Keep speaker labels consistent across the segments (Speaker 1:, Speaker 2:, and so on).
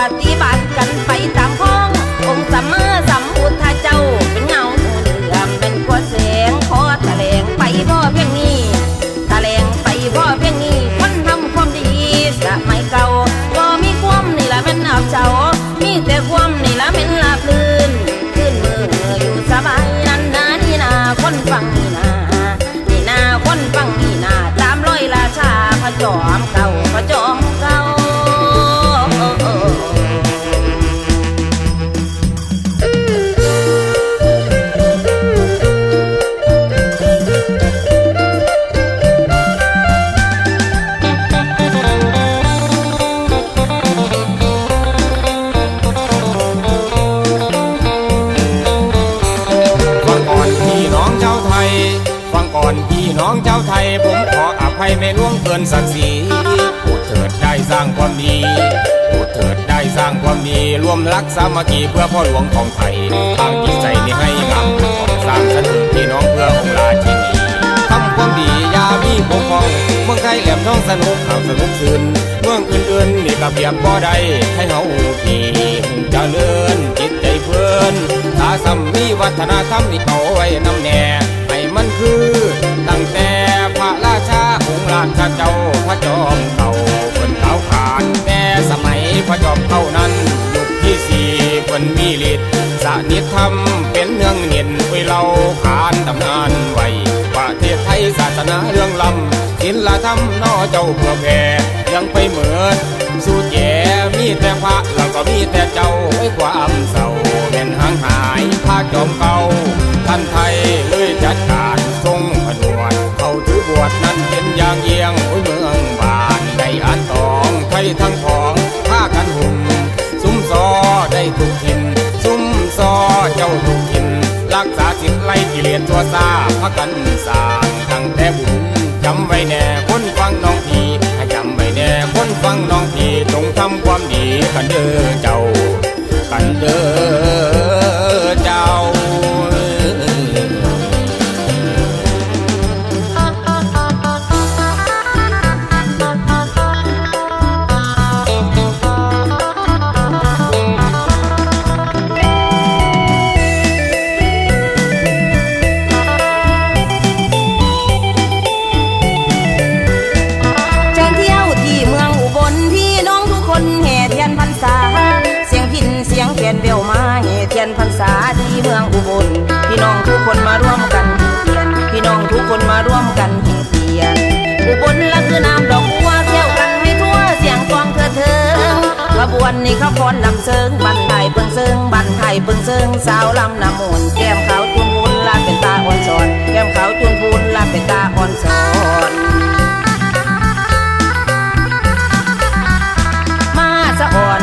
Speaker 1: ปฏิบัติ กีเพื่อพ่อ
Speaker 2: หลวงของไทยทางจิตใจนี้ให้งามของสามสรรค์พี่น้องเพื่อองราชินีทำความดียามีปกครองเมืองไทยแหลมท้องสนุกข่าวสนุกซื่นเมืองอื่นๆนี่กับเบียบบ่ได้ให้เฮาพี่จะเลื่อนจิตใจเพื่อนตาสัมมีวัฒนธรรมที่เอาไว้นำแน่ให้มันคือตั้งแต่พระราชาองค์ราชาเจ้าพระจอมเก่าคนเก่าขานแต่สมัยพระจอมเก่า ฤทธิ์สนิทธรรมเป็นเนืองเนียนไว้เราขานดำนานไว้ประเทศไทยศาสนาเรื่องลำศิลธรรมนอเจ้าเพื่อแผ่ยังไปเหมือนสู้แย่มีแต่พระเราก็มีแต่เจ้าไว้ความเศร้าเป็นห่างหายภาคจอมเก่าท่านไทยเลยจัดการ บ่ซาพักกันสาตั้งแต่บุญจำไว้แน่คนฟังน้องทีจำไว้แน่คนฟังน้องพีจงทำความดีกันเด้อเจ้ากันเด้อ
Speaker 1: อนลำเซิงบันไทยเปิงเซิงบันไทยเปิงเซิงสาวลำน้ำมนแก้มขาวจุนพูนลาเป็นตาอ่อนสอนแก้มขาวจุนพูนลาเป็นตาอ่อนสอนมาสะอ่อน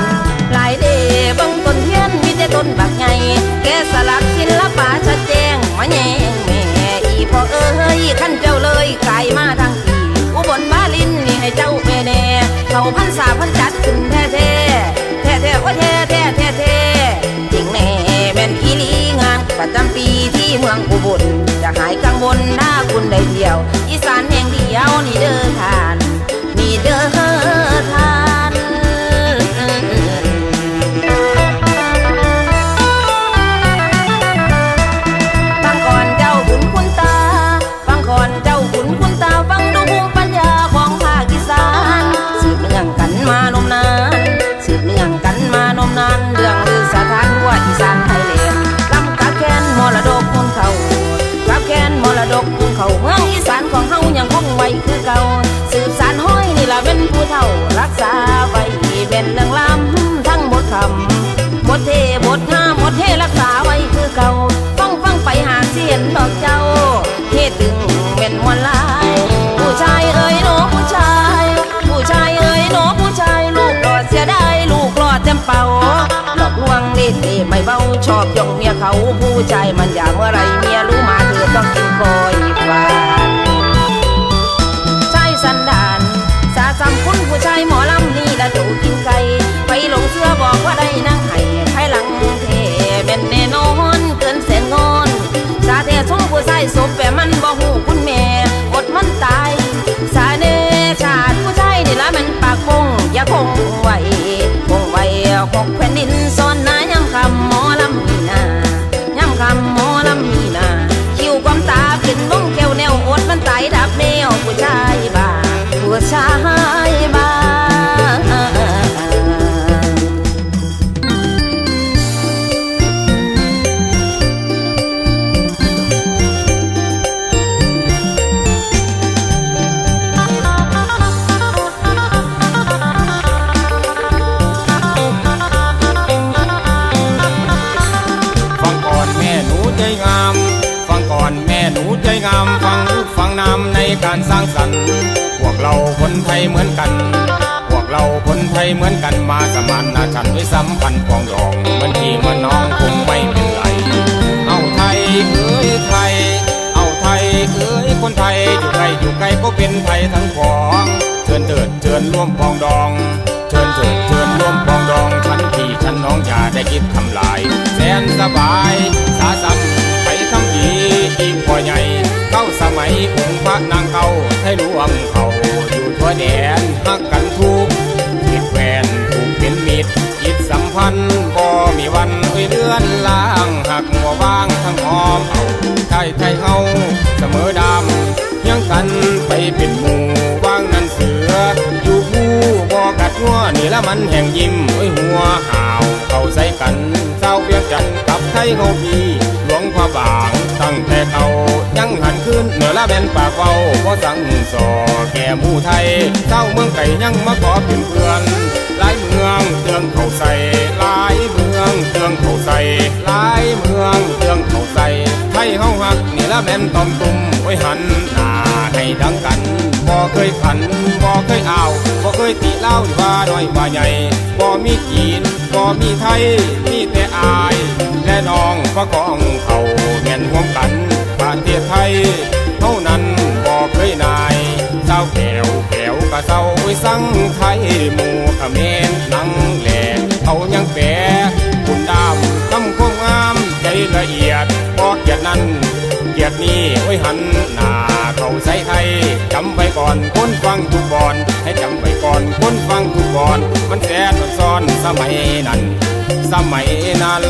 Speaker 1: ลายเดบังต้นเทียนมีแต่ต้นบักไงแกสลักศิลป่าชัดแจ้งมาแยง เท่ารักษาไว้เป็นนางลำทั้งหมดคำบทเทบทงามบทเทรักษาไว้คือเก่าฟังฟังไปหาเสียนดอกเจ้าเทตึงเป็นมวลลาย ผู้ชายเอ้ยโนผู้ชาย ผู้ชายเอ้ยโนผู้ชาย ลูกหลอดเสียได้ลูกหลอดจำเป่าหลอกลวงเล่ห์ไม่เบาชอบย่องเมียเขาผู้ชายมันอย่างเมื่อไรเมียรู้มาเธอต้องกินคอยกวาใช่สันดานสาสำคุณ ผู้ชายหมอลำนี่ละดูกินไก่ไปหลงเชื่อบอกว่าได้นั่งไห้ภายหลังเทเป็นแน่นอนเกินแสนงอนสาเทชงผู้ชายสมแปมัน ส
Speaker 2: ร้างสรรค์พวกเราคนไทยเหมือนกัน พวกเราคนไทยเหมือนกันมาสมานนาฉันไว้สำคัญปองดองเหมือนพี่มือนน้องคงไม่เป็นไร เอาไทยเอ้ยไทย เอาไทยเอ้ยคนไทยอยู่ไกลอยู่ไกลก็เป็นไทยทั้งของเชิญเถิดเชิญร่วมปองดอง เชิญเถิดเชิญร่วมปองดองฉันพี่ฉันน้องอย่าได้คิดทำลาย แสนสบายสาสัมไปทำดีอีกพ่อใหญ่ องค์พระนางเก่าให้รวมเขาอยู่ทั่วแดนฮักกันทุกคิดแฟนถูกเป็นมิตรจิตสัมพันธ์บ่มีวันเอ้ยเลื่อนล่างหักหัวบางทั้งหอมเอาไทยไทยเฮาเสมอดำยังกันไปเป็นหมู่ว่างนั้นเสืออยู่ผู้บ่กัดงัวนี่ละมันแห่งยิ้มโอ้ยหัวห่าวเข้าใส่กันเศร้าเวียงจันกับไทยเฮาพี่หลวงพระบางตั้งแต่เก่ายังหันขึ้น นปากเว้าบ่สั่งสอแก่หมู่ไทยเจ้าเมืองไก่ยังมาขอเป็นเพื่อนหลายเมืองเตืองเขาใส่หลายเมืองเตืองเขาใส่หลายเมืองเตืองเขาใส่ไทยเฮาฮักนี่ละแม่นตอมตุ่มไว้หันหน้าให้ดังกันบ่เคยขันบ่เคยอ้าวบ่เคยติเล่าว่าน้อยว่าใหญ่บ่มีจีนบ่มีไทยมีแต่อาย และน้องประกองเขาแม่นห่วมกันประเทศไทยเท่านั้นบ่เคยนายเศร้าแก้วแก้วกะเศร้าไว้สังไทยหมู่เขมรนังแหลกเอายังแปรคุณดามคำคมงามใจละเอียดบ่เกียดนั้น เกียรตินี้ไว้หันหน้าเข้าใส่ไทยจำไว้ก่อนคนฟังทุกบอน ให้จำไว้ก่อนคนฟังทุกบอน มันแสนมันซ้อนสมัยนั้น สมัยนั้น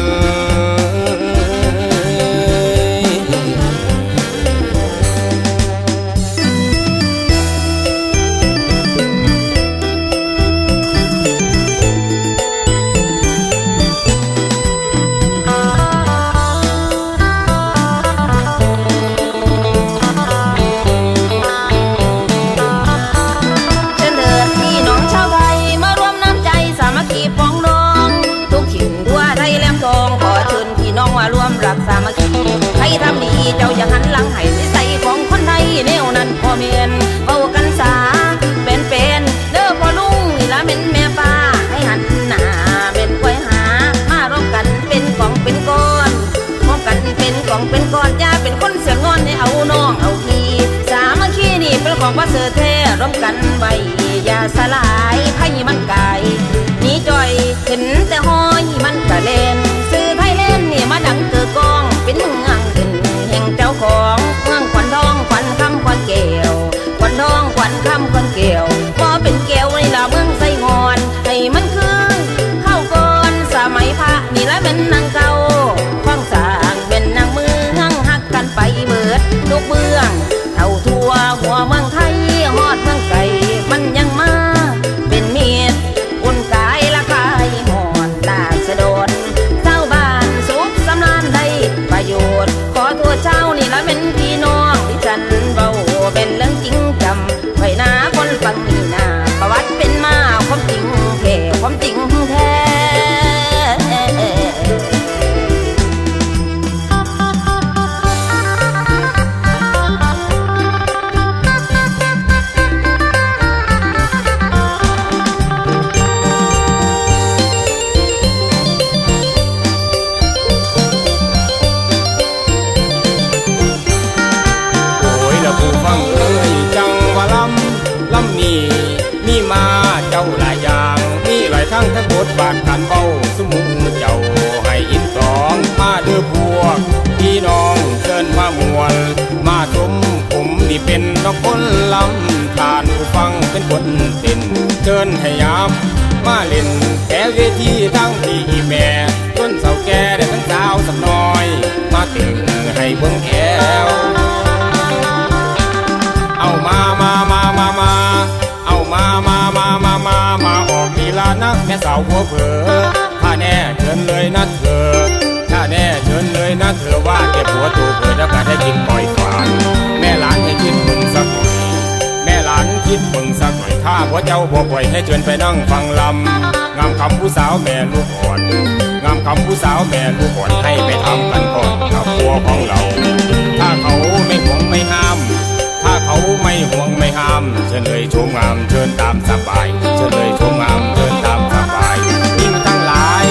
Speaker 1: ทำดีเจ้าอย่าหันหลังให้นิสัยของคนไทยแนวนั้นพอเมียนเบากันสาเป็นเป็นเด้อพ่อลุงนี่ละเม็นแม่ป้าให้หันหน้าเป็นคอยหา มาร่วมกันเป็นของเป็นก้อนมองกันเป็นของเป็นก้อนอย่าเป็นคนเสียงอนให้เอาน้องเอาพี่ สามัคคีนี่เป็นของว่าเสือแท้ร่วมกันไว้อย่าสลายไพ่มันกายหนีจ่อยขึ้นแต่ห้อย เป็นดอกคนลำทานผู้ฟังเป็นคนเต้นเชิ
Speaker 2: ญให้ยับมาเล่นแก่เวทีทั้งที่แม่ต้นเสาแก่ได้ทั้งสาวสักน้อย มาเต้นให้เบิ่งแก้วเอามามามามามาเอามามามามามามาออกมีลานักแม่สาวหัวเผลอถ้าแน่เชิญเลยนะเธอถ้าแน่เชิญเลยนะเธอว่าแกผัวตัวเผลอแล้วก็ได้กินปล่อยควาย หลานคิดมึงสักหน่อยถ้าพระเจ้าบ่ปล่อยให้เชิญไปนั่งฟังลำงามคำผู้สาวแม่ลูกอ่อน งามคำผู้สาวแม่ลูกอ่อนให้ไปทำกันก่อนกับพัวของเรา ถ้าเขาไม่ห่วงไม่ห้าม ถ้าเขาไม่ห่วงไม่ห้ามเชิญเลยชมงามเชิญตามสบายเชิญเลยชมงามเชิญตามสบายยิ่งทั้งหลาย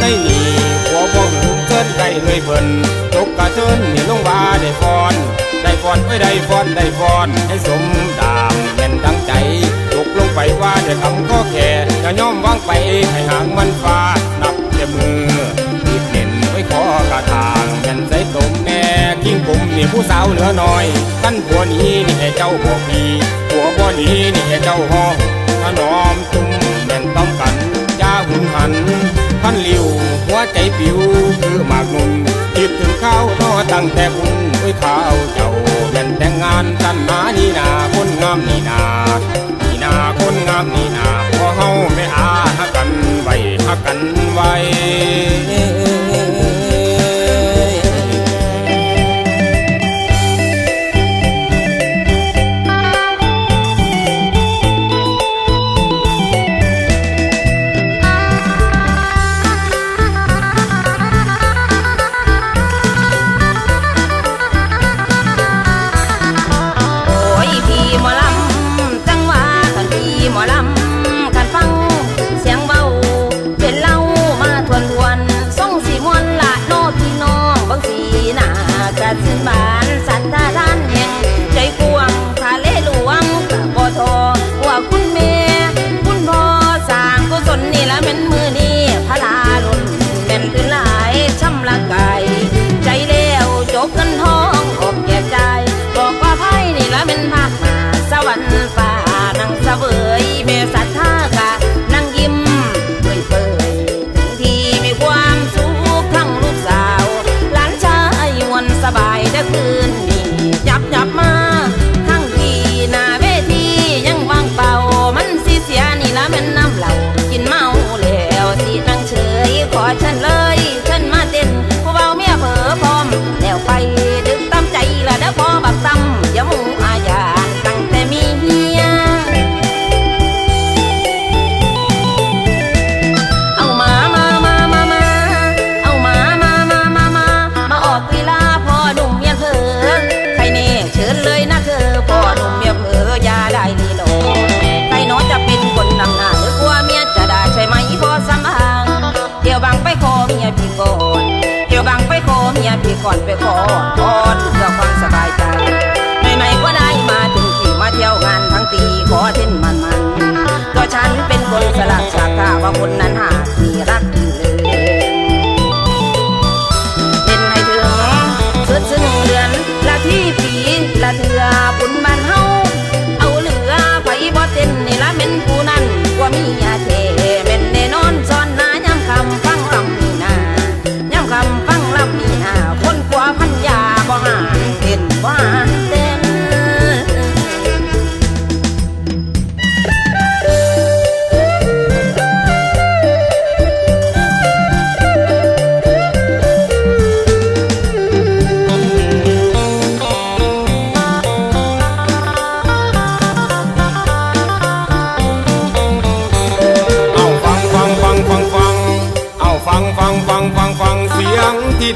Speaker 2: ได้หนีหัวบ่หึงเชิญได้เลยเพิ่นตกกระเชิญนี่ลงว่าได้ฟอน ได้ฟอนไว้ได้ฟอนได้ฟอนให้สมดา ไปว่คำข้อแค่จะย่อมวางไปให้หางมันฟาดนับแต่มือติดเน่นไว้ขอกระทางแม่นใจตมแน่กิ้งผมนี่ผู้สาวเหลือน้อยท่านผัวนี้นี่ให้เจ้าบอกพีผัวบ่นี้นี่ให้เจ้าห้องถนอมจุ่มแม่นต้องกันยาหุนหันพันหลิวหัวใจปิวคือหมากนุ่นคิดถึงข้าวนอตั้งแต่บุญไว้ข้าวเจ้าแม่นแต่งงานกันมานี่นาคนงามนี่นา ไว้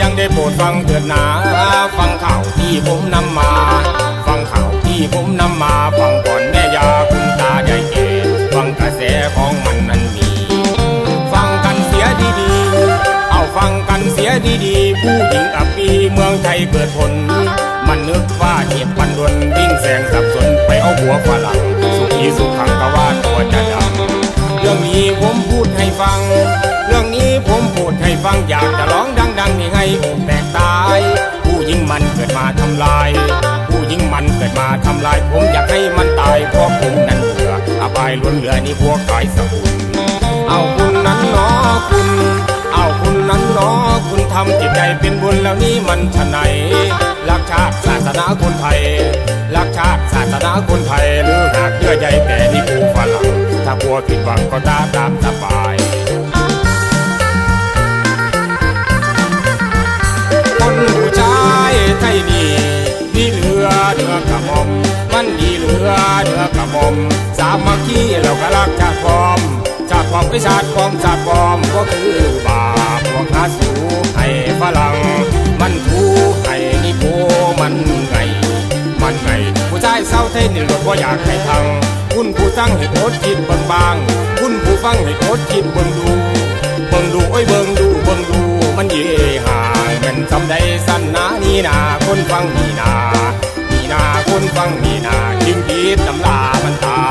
Speaker 1: ดังได้โปรดฟังเถิ
Speaker 2: ดหนา ฟังข่าวที่ผมนำมา ฟังข่าวที่ผมนำมา ฟังก่อนแม่ยาคุณตาใหญ่เกฟังกระแสของมันนั้นมี ฟังกันเสียดีๆ เอาฟังกันเสียดีๆ ผู้หญิงอับปีเมืองไทยเกิดผล มันนึกว่าเหตุพันดนวิ่งแสงสับสนไปเอาหัวฝรั่งสุขีสุขังกว่าตัวจะดังเรื่องนี้ผมพูดให้ฟัง เรื่องนี้ผมพูดให้ฟังอยากจะร้องำลายผมอยากให้มันตายเพราะผมนั้นเบื่ออบายล้วนเหลือนี่พวกขายสกุลเอาคุณนั้นเนอคุณ เอาคุณนั้นเนอคุณทำจิตใจเป็นบุญแล้วนี่มันชะไหนรักชาติศาสนาคนไทยรักชาติศาสนาคนไทยหรือหากเยื่อใยแต่นี่ผู้ฝรั่งถ้ากลัวผิดหวังก็ตาตามสบาย ม่อมสามัคคีแล้วก็รักชาติพร้อม ชาติพร้อมไอชาติพร้อมชาติพร้อมก็คือบาปพวกหาสูให้ฝรั่งมันทูให้นี่โพมันไง มันไง ผู้ชายเศร้าไทนี่รถว่าอยากให้ทางคุณผู้ตั้งให้โคตรคิดเบิ่งบาง คุณผู้ฟังให้โคตรคิดเบิ่งดูเบิ่งดูโอ้ยเบิ่งดูเบิ่งดูมันเย่ห่างมันจำได้สั้นนานี่นาคนฟังนี่นานี่นาคนฟังนี่นา จิงพีดตำลามันตา